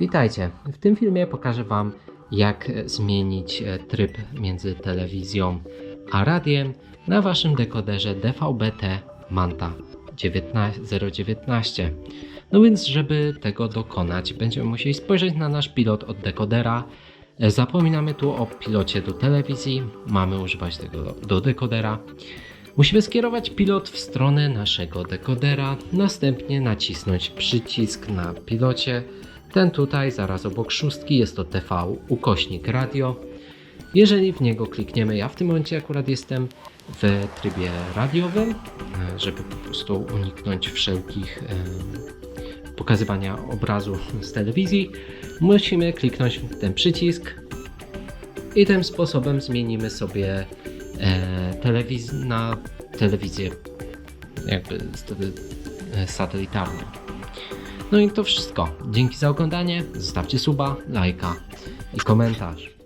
Witajcie. W tym filmie pokażę Wam, jak zmienić e, tryb między telewizją a radiem na Waszym dekoderze DVB-T Manta 19 019. No więc, żeby tego dokonać, będziemy musieli spojrzeć na nasz pilot od dekodera. E, Zapominamy tu o pilocie do telewizji, mamy używać tego do dekodera. Musimy skierować pilot w stronę naszego dekodera, następnie nacisnąć przycisk na pilocie. Ten tutaj, zaraz obok szóstki, jest to TV ukośnik radio. Jeżeli w niego klikniemy, ja w tym momencie akurat jestem w trybie radiowym, e, żeby po prostu uniknąć wszelkich e, pokazywania obrazu z telewizji, musimy kliknąć ten przycisk i tym sposobem zmienimy sobie telewiz- na telewizję jakby wtedy e, satelitarną. No i to wszystko. Dzięki za oglądanie. Zostawcie suba, lajka i komentarz.